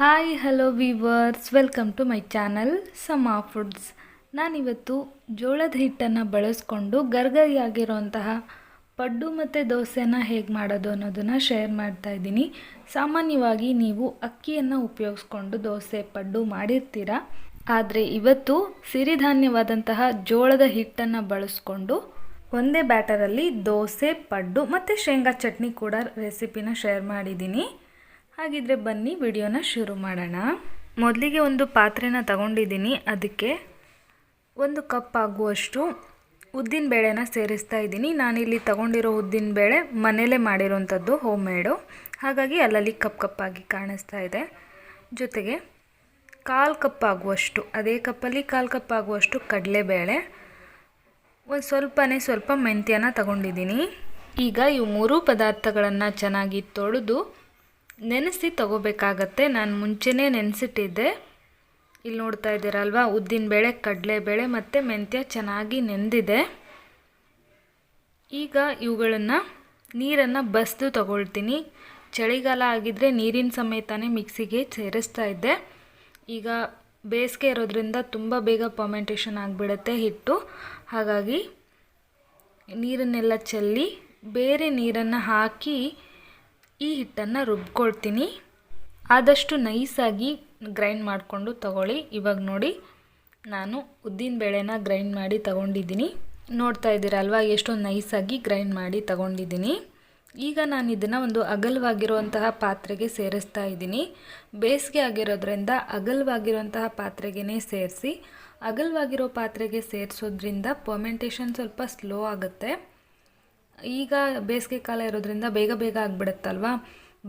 Hi hello viewers welcome to my channel Sama foods ನಾನಿವತ್ತು ಜೋಳದ ಹಿಟ್ಟನ್ನು ಬಳಸ್ಕೊಂಡು ಗರ್ಗರಿಯಾಗಿರೋಂತಹ ಪಡ್ಡು ಮತ್ತು ದೋಸೆನ ಹೇಗೆ ಮಾಡೋದು ಅನ್ನೋದನ್ನು ಶೇರ್ ಮಾಡ್ತಾ ಇದ್ದೀನಿ. ಸಾಮಾನ್ಯವಾಗಿ ನೀವು ಅಕ್ಕಿಯನ್ನು ಉಪಯೋಗಿಸ್ಕೊಂಡು ದೋಸೆ, ಪಡ್ಡು ಮಾಡಿರ್ತೀರ? ಆದರೆ ಇವತ್ತು ಸಿರಿಧಾನ್ಯವಾದಂತಹ ಜೋಳದ ಹಿಟ್ಟನ್ನು ಬಳಸ್ಕೊಂಡು ಒಂದೇ ಬ್ಯಾಟರಲ್ಲಿ ದೋಸೆ, ಪಡ್ಡು ಮತ್ತು ಶೇಂಗಾ ಚಟ್ನಿ ಕೂಡ ರೆಸಿಪಿನ ಶೇರ್ ಮಾಡಿದ್ದೀನಿ. ಹಾಗಿದ್ರೆ ಬನ್ನಿ ವಿಡಿಯೋನ ಶುರು ಮಾಡೋಣ. ಮೊದಲಿಗೆ ಒಂದು ಪಾತ್ರೆನ ತಗೊಂಡಿದ್ದೀನಿ. ಅದಕ್ಕೆ ಒಂದು ಕಪ್ ಆಗುವಷ್ಟು ಉದ್ದಿನ ಬೇಳೆನ ಸೇರಿಸ್ತಾ ಇದ್ದೀನಿ. ನಾನಿಲ್ಲಿ ತಗೊಂಡಿರೋ ಉದ್ದಿನ ಬೇಳೆ ಮನೇಲೇ ಮಾಡಿರೋಂಥದ್ದು ಹೋಮ್ ಮೇಡು ಹಾಗಾಗಿ ಅಲ್ಲಲ್ಲಿ ಕಪ್ ಕಪ್ಪಾಗಿ ಕಾಣಿಸ್ತಾ ಇದೆ. ಜೊತೆಗೆ ಕಾಲು ಕಪ್ ಆಗುವಷ್ಟು, ಅದೇ ಕಪ್ಪಲ್ಲಿ ಕಾಲು ಕಪ್ ಆಗುವಷ್ಟು ಕಡಲೆಬೇಳೆ, ಒಂದು ಸ್ವಲ್ಪನೇ ಸ್ವಲ್ಪ ಮೆಂತ್ಯನ ತಗೊಂಡಿದ್ದೀನಿ. ಈಗ ಇವು ಮೂರೂ ಪದಾರ್ಥಗಳನ್ನು ಚೆನ್ನಾಗಿ ತೊಳೆದು ನೆನೆಸಿ ತಗೋಬೇಕಾಗತ್ತೆ. ನಾನು ಮುಂಚೆನೇ ನೆನೆಸಿಟ್ಟಿದ್ದೆ. ಇಲ್ಲಿ ನೋಡ್ತಾ ಇದ್ದೀರಲ್ವಾ? ಉದ್ದಿನ ಬೇಳೆ, ಕಡಲೆ ಕಡಲೆಬೇಳೆ ಮತ್ತು ಮೆಂತ್ಯ ಚೆನ್ನಾಗಿ ನೆಂದಿದೆ. ಈಗ ಇವುಗಳನ್ನು, ನೀರನ್ನು ಬಸ್ದು ತಗೊಳ್ತೀನಿ. ಚಳಿಗಾಲ ಆಗಿದ್ದರೆ ನೀರಿನ ಸಮೇತನೇ ಮಿಕ್ಸಿಗೆ ಸೇರಿಸ್ತಾ ಇದ್ದೆ. ಈಗ ಬೇಸಿಗೆ ಇರೋದ್ರಿಂದ ತುಂಬ ಬೇಗ ಪರ್ಮೆಂಟೇಷನ್ ಆಗಿಬಿಡುತ್ತೆ ಹಿಟ್ಟು. ಹಾಗಾಗಿ ನೀರನ್ನೆಲ್ಲ ಚೆಲ್ಲಿ ಬೇರೆ ನೀರನ್ನು ಹಾಕಿ ಈ ಹಿಟ್ಟನ್ನು ರುಬ್ಕೊಳ್ತೀನಿ. ಆದಷ್ಟು ನೈಸಾಗಿ ಗ್ರೈಂಡ್ ಮಾಡಿಕೊಂಡು ತಗೊಳ್ಳಿ. ಇವಾಗ ನೋಡಿ ನಾನು ಉದ್ದಿನ ಬೇಳೆನ ಗ್ರೈಂಡ್ ಮಾಡಿ ತಗೊಂಡಿದ್ದೀನಿ. ನೋಡ್ತಾ ಇದ್ದೀರಲ್ವಾ ಎಷ್ಟೊಂದು ನೈಸಾಗಿ ಗ್ರೈಂಡ್ ಮಾಡಿ ತಗೊಂಡಿದ್ದೀನಿ. ಈಗ ನಾನು ಇದನ್ನು ಒಂದು ಅಗಲವಾಗಿರುವಂತಹ ಪಾತ್ರೆಗೆ ಸೇರಿಸ್ತಾ ಇದ್ದೀನಿ. ಬೇಸಿಗೆ ಆಗಿರೋದ್ರಿಂದ ಅಗಲವಾಗಿರುವಂತಹ ಪಾತ್ರೆಗೇ ಸೇರಿಸಿ, ಅಗಲವಾಗಿರೋ ಪಾತ್ರೆಗೆ ಸೇರಿಸೋದ್ರಿಂದ ಪೊಮೆಂಟೇಷನ್ ಸ್ವಲ್ಪ ಸ್ಲೋ ಆಗುತ್ತೆ. ಈಗ ಬೇಸಿಗೆ ಕಾಲ ಇರೋದ್ರಿಂದ ಬೇಗ ಬೇಗ ಆಗಿಬಿಡುತ್ತಲ್ವಾ?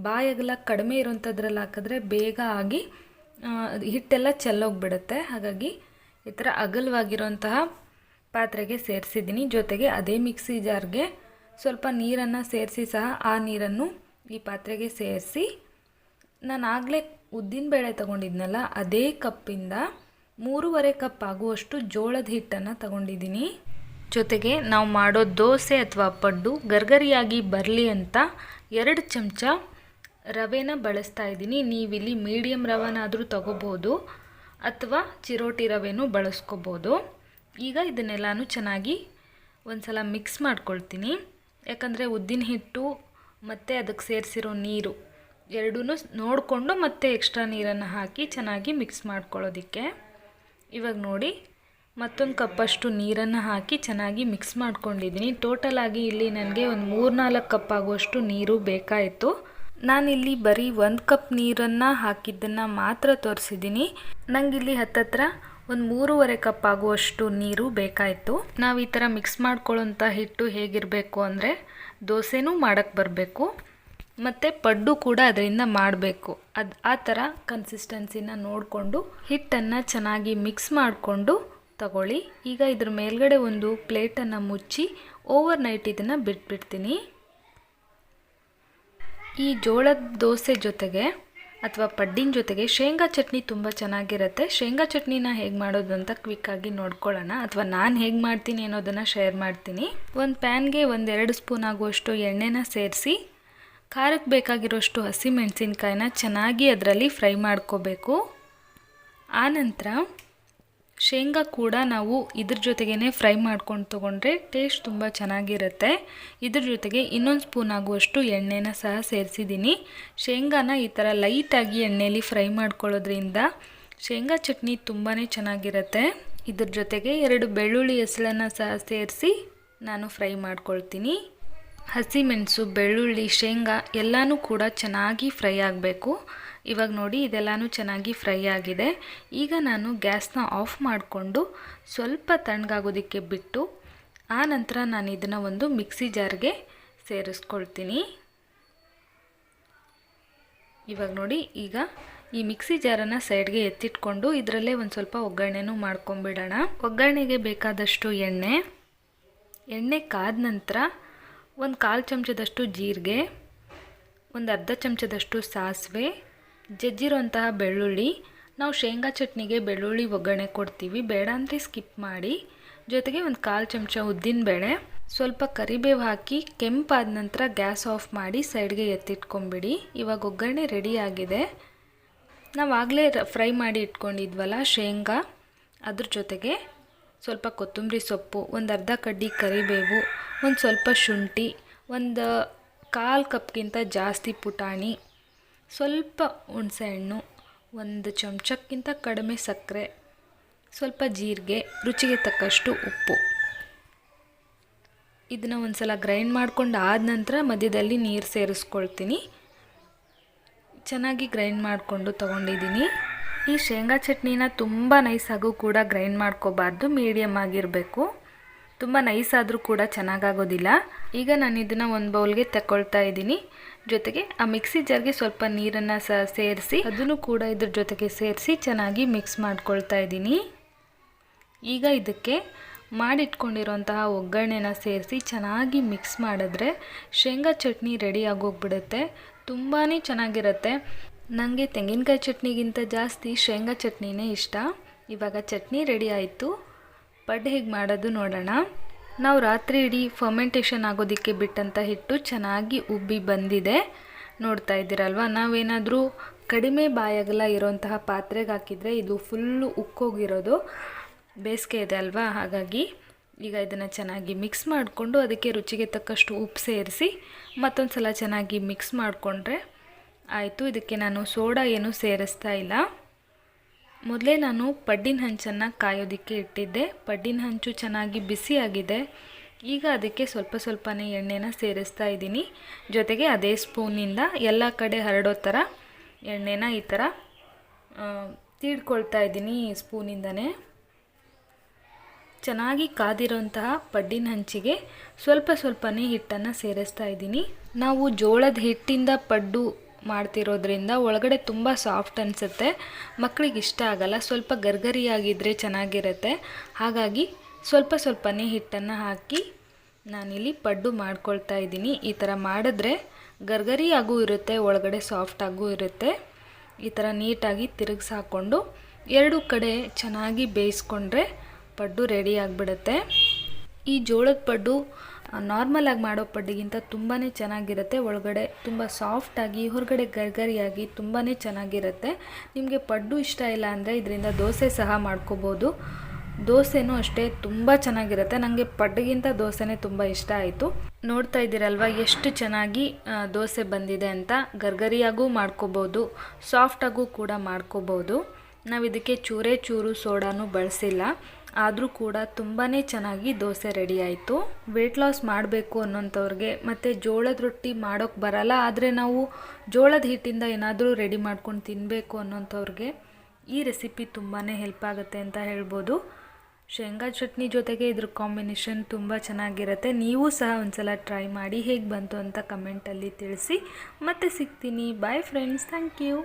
ಬಾಯಿ ಅಗಲ ಕಡಿಮೆ ಇರೋಂಥದ್ರಲ್ಲಿ ಹಾಕಿದ್ರೆ ಬೇಗ ಆಗಿ ಹಿಟ್ಟೆಲ್ಲ ಚೆಲ್ಲೋಗ್ಬಿಡುತ್ತೆ. ಹಾಗಾಗಿ ಈ ಥರ ಅಗಲವಾಗಿರೋಂತಹ ಪಾತ್ರೆಗೆ ಸೇರಿಸಿದ್ದೀನಿ. ಜೊತೆಗೆ ಅದೇ ಮಿಕ್ಸಿ ಜಾರ್ಗೆ ಸ್ವಲ್ಪ ನೀರನ್ನು ಸೇರಿಸಿ ಸಹ ಆ ನೀರನ್ನು ಈ ಪಾತ್ರೆಗೆ ಸೇರಿಸಿ, ನಾನು ಆಗಲೇ ಉದ್ದಿನಬೇಳೆ ತೊಗೊಂಡಿದ್ನಲ್ಲ, ಅದೇ ಕಪ್ಪಿಂದ ಮೂರುವರೆ ಕಪ್ ಆಗುವಷ್ಟು ಜೋಳದ ಹಿಟ್ಟನ್ನು ತಗೊಂಡಿದ್ದೀನಿ. ಜೊತೆಗೆ ನಾವು ಮಾಡೋ ದೋಸೆ ಅಥವಾ ಪಡ್ಡು ಗರ್ಗರಿಯಾಗಿ ಬರಲಿ ಅಂತ ಎರಡು ಚಮಚ ರವೆನ ಬಳಸ್ತಾ ಇದ್ದೀನಿ. ನೀವಿಲ್ಲಿ ಮೀಡಿಯಮ್ ರವೆನಾದರೂ ತಗೋಬೋದು ಅಥವಾ ಚಿರೋಟಿ ರವೆನೂ ಬಳಸ್ಕೋಬೋದು. ಈಗ ಇದನ್ನೆಲ್ಲನೂ ಚೆನ್ನಾಗಿ ಒಂದು ಸಲ ಮಿಕ್ಸ್ ಮಾಡ್ಕೊಳ್ತೀನಿ. ಯಾಕಂದರೆ ಉದ್ದಿನ ಹಿಟ್ಟು ಮತ್ತು ಅದಕ್ಕೆ ಸೇರಿಸಿರೋ ನೀರು ಎರಡೂ ನೋಡಿಕೊಂಡು ಮತ್ತೆ ಎಕ್ಸ್ಟ್ರಾ ನೀರನ್ನು ಹಾಕಿ ಚೆನ್ನಾಗಿ ಮಿಕ್ಸ್ ಮಾಡ್ಕೊಳ್ಳೋದಕ್ಕೆ. ಇವಾಗ ನೋಡಿ ಮತ್ತೊಂದು ಕಪ್ಪಷ್ಟು ನೀರನ್ನು ಹಾಕಿ ಚೆನ್ನಾಗಿ ಮಿಕ್ಸ್ ಮಾಡ್ಕೊಂಡಿದ್ದೀನಿ. ಟೋಟಲ್ ಆಗಿ ಇಲ್ಲಿ ನನಗೆ ಒಂದು ಮೂರು ನಾಲ್ಕು ಕಪ್ ಆಗುವಷ್ಟು ನೀರು ಬೇಕಾಯಿತು. ನಾನಿಲ್ಲಿ ಬರೀ ಒಂದು ಕಪ್ ನೀರನ್ನು ಹಾಕಿದ್ದನ್ನು ಮಾತ್ರ ತೋರಿಸಿದ್ದೀನಿ. ನಂಗಿಲ್ಲಿ ಹತ್ತತ್ರ ಒಂದು ಮೂರುವರೆ ಕಪ್ ಆಗುವಷ್ಟು ನೀರು ಬೇಕಾಯಿತು. ನಾವು ಈ ಥರ ಮಿಕ್ಸ್ ಮಾಡ್ಕೊಳ್ಳೋಂಥ ಹಿಟ್ಟು ಹೇಗಿರಬೇಕು ಅಂದರೆ ದೋಸೆನೂ ಮಾಡೋಕ್ಕೆ ಬರಬೇಕು. ಮತ್ತು ಪಡ್ಡು ಕೂಡ ಅದರಿಂದ ಮಾಡಬೇಕು. ಅದು ಆ ಥರ ಕನ್ಸಿಸ್ಟೆನ್ಸಿನ ನೋಡಿಕೊಂಡು ಹಿಟ್ಟನ್ನು ಚೆನ್ನಾಗಿ ಮಿಕ್ಸ್ ಮಾಡಿಕೊಂಡು ತಗೊಳ್ಳಿ. ಈಗ ಇದ್ರ ಮೇಲ್ಗಡೆ ಒಂದು ಪ್ಲೇಟನ್ನು ಮುಚ್ಚಿ ಓವರ್ ನೈಟ್ ಇದನ್ನು ಬಿಟ್ಬಿಡ್ತೀನಿ. ಈ ಜೋಳದ ದೋಸೆ ಜೊತೆಗೆ ಅಥವಾ ಪಡ್ಡಿನ ಜೊತೆಗೆ ಶೇಂಗಾ ಚಟ್ನಿ ತುಂಬ ಚೆನ್ನಾಗಿರುತ್ತೆ. ಶೇಂಗಾ ಚಟ್ನಿನ ಹೇಗೆ ಮಾಡೋದು ಅಂತ ಕ್ವಿಕ್ಕಾಗಿ ನೋಡ್ಕೊಳ್ಳೋಣ. ಅಥವಾ ನಾನು ಹೇಗೆ ಮಾಡ್ತೀನಿ ಅನ್ನೋದನ್ನು ಶೇರ್ ಮಾಡ್ತೀನಿ. ಒಂದು ಪ್ಯಾನ್ಗೆ ಒಂದೆರಡು ಸ್ಪೂನ್ ಆಗುವಷ್ಟು ಎಣ್ಣೆನ ಸೇರಿಸಿ ಖಾರಕ್ಕೆ ಬೇಕಾಗಿರೋಷ್ಟು ಹಸಿಮೆಣಸಿನ್ಕಾಯಿನ ಚೆನ್ನಾಗಿ ಅದರಲ್ಲಿ ಫ್ರೈ ಮಾಡ್ಕೋಬೇಕು. ಆನಂತರ ಶೇಂಗಾ ಕೂಡ ನಾವು ಇದ್ರ ಜೊತೆಗೇ ಫ್ರೈ ಮಾಡ್ಕೊಂಡು ತೊಗೊಂಡ್ರೆ ಟೇಸ್ಟ್ ತುಂಬ ಚೆನ್ನಾಗಿರುತ್ತೆ. ಇದ್ರ ಜೊತೆಗೆ ಇನ್ನೊಂದು ಸ್ಪೂನ್ ಆಗುವಷ್ಟು ಎಣ್ಣೆನ ಸಹ ಸೇರಿಸಿದ್ದೀನಿ ಶೇಂಗಾನ ಈ ಥರ ಲೈಟಾಗಿ ಎಣ್ಣೆಯಲ್ಲಿ ಫ್ರೈ ಮಾಡ್ಕೊಳ್ಳೋದ್ರಿಂದ ಶೇಂಗಾ ಚಟ್ನಿ ತುಂಬಾ ಚೆನ್ನಾಗಿರುತ್ತೆ. ಇದ್ರ ಜೊತೆಗೆ ಎರಡು ಬೆಳ್ಳುಳ್ಳಿ ಹೆಸಳನ್ನು ಸಹ ಸೇರಿಸಿ ನಾನು ಫ್ರೈ ಮಾಡ್ಕೊಳ್ತೀನಿ. ಹಸಿಮೆಣಸು, ಬೆಳ್ಳುಳ್ಳಿ, ಶೇಂಗಾ ಎಲ್ಲನೂ ಕೂಡ ಚೆನ್ನಾಗಿ ಫ್ರೈ ಆಗಬೇಕು. ಇವಾಗ ನೋಡಿ ಇದೆಲ್ಲಾನು ಚೆನ್ನಾಗಿ ಫ್ರೈ ಆಗಿದೆ. ಈಗ ನಾನು ಗ್ಯಾಸ್ನ ಆಫ್ ಮಾಡಿಕೊಂಡು ಸ್ವಲ್ಪ ತಣ್ಣಗಾಗೋದಕ್ಕೆ ಬಿಟ್ಟು ಆ ನಂತರ ನಾನು ಇದನ್ನು ಒಂದು ಮಿಕ್ಸಿ ಜಾರ್ಗೆ ಸೇರಿಸ್ಕೊಳ್ತೀನಿ. ಇವಾಗ ನೋಡಿ ಈಗ ಈ ಮಿಕ್ಸಿ ಜಾರನ್ನು ಸೈಡ್ಗೆ ಎತ್ತಿಟ್ಕೊಂಡು ಇದರಲ್ಲೇ ಒಂದು ಸ್ವಲ್ಪ ಒಗ್ಗರಣೆನೂ ಮಾಡ್ಕೊಂಬಿಡೋಣ. ಒಗ್ಗರಣೆಗೆ ಬೇಕಾದಷ್ಟು ಎಣ್ಣೆ ಎಣ್ಣೆ ಕಾದ ನಂತರ ಒಂದು ಕಾಲು ಚಮಚದಷ್ಟು ಜೀರಿಗೆ, ಒಂದು ಅರ್ಧ ಚಮಚದಷ್ಟು ಸಾಸಿವೆ ಜಜ್ಜಿರೋಂತಹ ಬೆಳ್ಳುಳ್ಳಿ. ನಾವು ಶೇಂಗಾ ಚಟ್ನಿಗೆ ಬೆಳ್ಳುಳ್ಳಿ ಒಗ್ಗರಣೆ ಕೊಡ್ತೀವಿ. ಬೇಡ ಅಂದರೆ ಸ್ಕಿಪ್ ಮಾಡಿ. ಜೊತೆಗೆ ಒಂದು ಕಾಲು ಚಮಚ ಉದ್ದಿನಬೇಳೆ ಸ್ವಲ್ಪ ಕರಿಬೇವು ಹಾಕಿ ಕೆಂಪಾದ ನಂತರ ಗ್ಯಾಸ್ ಆಫ್ ಮಾಡಿ ಸೈಡ್ಗೆ ಎತ್ತಿಟ್ಕೊಂಬಿಡಿ ಇವಾಗ ಒಗ್ಗರಣೆ ರೆಡಿಯಾಗಿದೆ ನಾವಾಗಲೇ ಫ್ರೈ ಮಾಡಿ ಇಟ್ಕೊಂಡಿದ್ವಲ್ಲ ಶೇಂಗಾ. ಅದ್ರ ಜೊತೆಗೆ ಸ್ವಲ್ಪ ಕೊತ್ತಂಬರಿ ಸೊಪ್ಪು, ಒಂದು ಅರ್ಧ ಕಡ್ಡಿ ಕರಿಬೇವು, ಒಂದು ಸ್ವಲ್ಪ ಶುಂಠಿ, ಒಂದು ಕಾಲು ಕಪ್ಗಿಂತ ಜಾಸ್ತಿ ಪುಟಾಣಿ. ಸ್ವಲ್ಪ ಹುಣಸೆಹಣ್ಣು, ಒಂದು ಚಮಚಕ್ಕಿಂತ ಕಡಿಮೆ ಸಕ್ಕರೆ, ಸ್ವಲ್ಪ ಜೀರಿಗೆ, ರುಚಿಗೆ ತಕ್ಕಷ್ಟು ಉಪ್ಪು. ಇದನ್ನು ಒಂದು ಸಲ ಗ್ರೈಂಡ್ ಮಾಡ್ಕೊಂಡು ಆದ ನಂತರ ಮಧ್ಯದಲ್ಲಿ ನೀರು ಸೇರಿಸ್ಕೊಳ್ತೀನಿ. ಚೆನ್ನಾಗಿ ಗ್ರೈಂಡ್ ಮಾಡಿಕೊಂಡು ತೊಗೊಂಡಿದ್ದೀನಿ ಈ ಶೇಂಗಾ ಚಟ್ನಿನ ತುಂಬ ನೈಸಾಗೂ ಕೂಡ ಗ್ರೈಂಡ್ ಮಾಡ್ಕೋಬಾರ್ದು ಮೀಡಿಯಮ್ ಆಗಿರಬೇಕು. ತುಂಬ ನೈಸ್ ಆದರೂ ಕೂಡ ಚೆನ್ನಾಗಾಗೋದಿಲ್ಲ. ಈಗ ನಾನು ಇದನ್ನು ಒಂದು ಬೌಲ್ಗೆ ತಗೊಳ್ತಾ ಇದ್ದೀನಿ. ಜೊತೆಗೆ ಆ ಮಿಕ್ಸಿ ಜಾರ್ಗೆ ಸ್ವಲ್ಪ ನೀರನ್ನು ಸ ಸೇರಿಸಿ, ಅದನ್ನು ಕೂಡ ಇದ್ರ ಜೊತೆಗೆ ಸೇರಿಸಿ ಚೆನ್ನಾಗಿ ಮಿಕ್ಸ್ ಮಾಡ್ಕೊಳ್ತಾ ಇದ್ದೀನಿ. ಈಗ ಇದಕ್ಕೆ ಮಾಡಿಟ್ಕೊಂಡಿರೋಂತಹ ಒಗ್ಗರಣೆನ ಸೇರಿಸಿ ಚೆನ್ನಾಗಿ ಮಿಕ್ಸ್ ಮಾಡಿದ್ರೆ ಶೇಂಗಾ ಚಟ್ನಿ ರೆಡಿ ಆಗೋಗ್ಬಿಡುತ್ತೆ. ತುಂಬಾ ಚೆನ್ನಾಗಿರುತ್ತೆ. ನನಗೆ ತೆಂಗಿನಕಾಯಿ ಚಟ್ನಿಗಿಂತ ಜಾಸ್ತಿ ಶೇಂಗಾ ಚಟ್ನಿನೇ ಇಷ್ಟ. ಇವಾಗ ಚಟ್ನಿ ರೆಡಿ ಆಯಿತು. ಪಡ್ಡು ಹೇಗೆ ಮಾಡೋದು ನೋಡೋಣ. ನಾವು ರಾತ್ರಿ ಇಡೀ ಫರ್ಮೆಂಟೇಷನ್ ಆಗೋದಕ್ಕೆ ಬಿಟ್ಟಂಥ ಹಿಟ್ಟು ಚೆನ್ನಾಗಿ ಉಬ್ಬಿ ಬಂದಿದೆ. ನೋಡ್ತಾ ಇದ್ದೀರಲ್ವ? ನಾವೇನಾದರೂ ಕಡಿಮೆ ಬಾಯಗಲ ಇರೋಂತಹ ಪಾತ್ರೆಗೆ ಹಾಕಿದರೆ ಇದು ಫುಲ್ಲು ಉಕ್ಕೋಗಿರೋದು. ಬೇಸಿಗೆ ಇದೆ ಅಲ್ವಾ? ಹಾಗಾಗಿ ಈಗ ಇದನ್ನು ಚೆನ್ನಾಗಿ ಮಿಕ್ಸ್ ಮಾಡಿಕೊಂಡು ಅದಕ್ಕೆ ರುಚಿಗೆ ತಕ್ಕಷ್ಟು ಉಪ್ಪು ಸೇರಿಸಿ ಮತ್ತೊಂದು ಸಲ ಚೆನ್ನಾಗಿ ಮಿಕ್ಸ್ ಮಾಡಿಕೊಂಡ್ರೆ ಆಯಿತು. ಇದಕ್ಕೆ ನಾನು ಸೋಡಾ ಏನೂ ಸೇರಿಸ್ತಾ ಇಲ್ಲ. ಮೊದಲೇ ನಾನು ಪಡ್ಡಿನ ಹಂಚನ್ನು ಕಾಯೋದಕ್ಕೆ ಇಟ್ಟಿದ್ದೆ. ಪಡ್ಡಿನ ಹಂಚು ಚೆನ್ನಾಗಿ ಬಿಸಿಯಾಗಿದೆ. ಈಗ ಅದಕ್ಕೆ ಸ್ವಲ್ಪ ಸ್ವಲ್ಪನೇ ಎಣ್ಣೆನ ಸೇರಿಸ್ತಾ ಇದ್ದೀನಿ. ಜೊತೆಗೆ ಅದೇ ಸ್ಪೂನಿಂದ ಎಲ್ಲ ಕಡೆ ಹರಡೋ ಥರ ಎಣ್ಣೆನ ಈ ಥರ ತೀಡ್ಕೊಳ್ತಾ ಇದ್ದೀನಿ ಸ್ಪೂನಿಂದನೇ. ಚೆನ್ನಾಗಿ ಕಾದಿರೋಂತಹ ಪಡ್ಡಿನ ಹಂಚಿಗೆ ಸ್ವಲ್ಪ ಸ್ವಲ್ಪನೇ ಹಿಟ್ಟನ್ನು ಸೇರಿಸ್ತಾ ಇದ್ದೀನಿ. ನಾವು ಜೋಳದ ಹಿಟ್ಟಿಂದ ಪಡ್ಡು ಮಾಡ್ತಿರೋದ್ರಿಂದ ಒಳಗಡೆ ತುಂಬ ಸಾಫ್ಟ್ ಅನಿಸುತ್ತೆ. ಮಕ್ಕಳಿಗೆ ಇಷ್ಟ ಆಗಲ್ಲ, ಸ್ವಲ್ಪ ಗರ್ಗರಿಯಾಗಿದ್ದರೆ ಚೆನ್ನಾಗಿರುತ್ತೆ. ಹಾಗಾಗಿ ಸ್ವಲ್ಪ ಸ್ವಲ್ಪನೇ ಹಿಟ್ಟನ್ನು ಹಾಕಿ ನಾನಿಲ್ಲಿ ಪಡ್ಡು ಮಾಡ್ಕೊಳ್ತಾ ಇದ್ದೀನಿ. ಈ ಥರ ಮಾಡಿದ್ರೆ ಗರ್ಗರಿಯಾಗೂ ಇರುತ್ತೆ, ಒಳಗಡೆ ಸಾಫ್ಟಾಗೂ ಇರುತ್ತೆ. ಈ ಥರ ನೀಟಾಗಿ ತಿರುಗಿಸಿ ಹಾಕ್ಕೊಂಡು ಎರಡು ಕಡೆ ಚೆನ್ನಾಗಿ ಬೇಯಿಸ್ಕೊಂಡ್ರೆ ಪಡ್ಡು ರೆಡಿ ಆಗಿಬಿಡುತ್ತೆ. ಈ ಜೋಳದ ಪಡ್ಡು ನಾರ್ಮಲಾಗಿ ಮಾಡೋ ಪಡ್ಡಿಗಿಂತ ತುಂಬಾ ಚೆನ್ನಾಗಿರುತ್ತೆ. ಒಳಗಡೆ ತುಂಬ ಸಾಫ್ಟಾಗಿ ಹೊರಗಡೆ ಗರ್ಗರಿಯಾಗಿ ತುಂಬಾ ಚೆನ್ನಾಗಿರುತ್ತೆ. ನಿಮಗೆ ಪಡ್ಡು ಇಷ್ಟ ಇಲ್ಲ ಅಂದರೆ ಇದರಿಂದ ದೋಸೆ ಸಹ ಮಾಡ್ಕೋಬೋದು. ದೋಸೆನೂ ಅಷ್ಟೇ ತುಂಬ ಚೆನ್ನಾಗಿರುತ್ತೆ. ನನಗೆ ಪಡ್ಡಿಗಿಂತ ದೋಸೆನೇ ತುಂಬ ಇಷ್ಟ ಆಯಿತು. ನೋಡ್ತಾ ಇದ್ದೀರಲ್ವ ಎಷ್ಟು ಚೆನ್ನಾಗಿ ದೋಸೆ ಬಂದಿದೆ ಅಂತ. ಗರ್ಗರಿಯಾಗೂ ಮಾಡ್ಕೋಬೋದು ಸಾಫ್ಟಾಗೂ ಕೂಡ ಮಾಡ್ಕೋಬೋದು. ನಾವು ಇದಕ್ಕೆ ಚೂರೇ ಚೂರು ಸೋಡಾನು ಬಳಸಿಲ್ಲ. ಆದರೂ ಕೂಡ ತುಂಬಾ ಚೆನ್ನಾಗಿ ದೋಸೆ ರೆಡಿ ಆಯಿತು. ವೆಯ್ಟ್ ಲಾಸ್ ಮಾಡಬೇಕು ಅನ್ನೋಂಥವ್ರಿಗೆ, ಮತ್ತು ಜೋಳದ ರೊಟ್ಟಿ ಮಾಡೋಕ್ಕೆ ಬರಲ್ಲ, ಆದರೆ ನಾವು ಜೋಳದ ಹಿಟ್ಟಿಂದ ಏನಾದರೂ ರೆಡಿ ಮಾಡ್ಕೊಂಡು ತಿನ್ನಬೇಕು ಅನ್ನೋಂಥವ್ರಿಗೆ ಈ ರೆಸಿಪಿ ತುಂಬಾ ಹೆಲ್ಪ್ ಆಗುತ್ತೆ ಅಂತ ಹೇಳ್ಬೋದು. ಶೇಂಗಾ ಚಟ್ನಿ ಜೊತೆಗೆ ಇದ್ರ ಕಾಂಬಿನೇಷನ್ ತುಂಬ ಚೆನ್ನಾಗಿರುತ್ತೆ. ನೀವು ಸಹ ಒಂದ್ಸಲ ಟ್ರೈ ಮಾಡಿ ಹೇಗೆ ಬಂತು ಅಂತ ಕಮೆಂಟಲ್ಲಿ ತಿಳಿಸಿ. ಮತ್ತೆ ಸಿಗ್ತೀನಿ. Bye friends thank you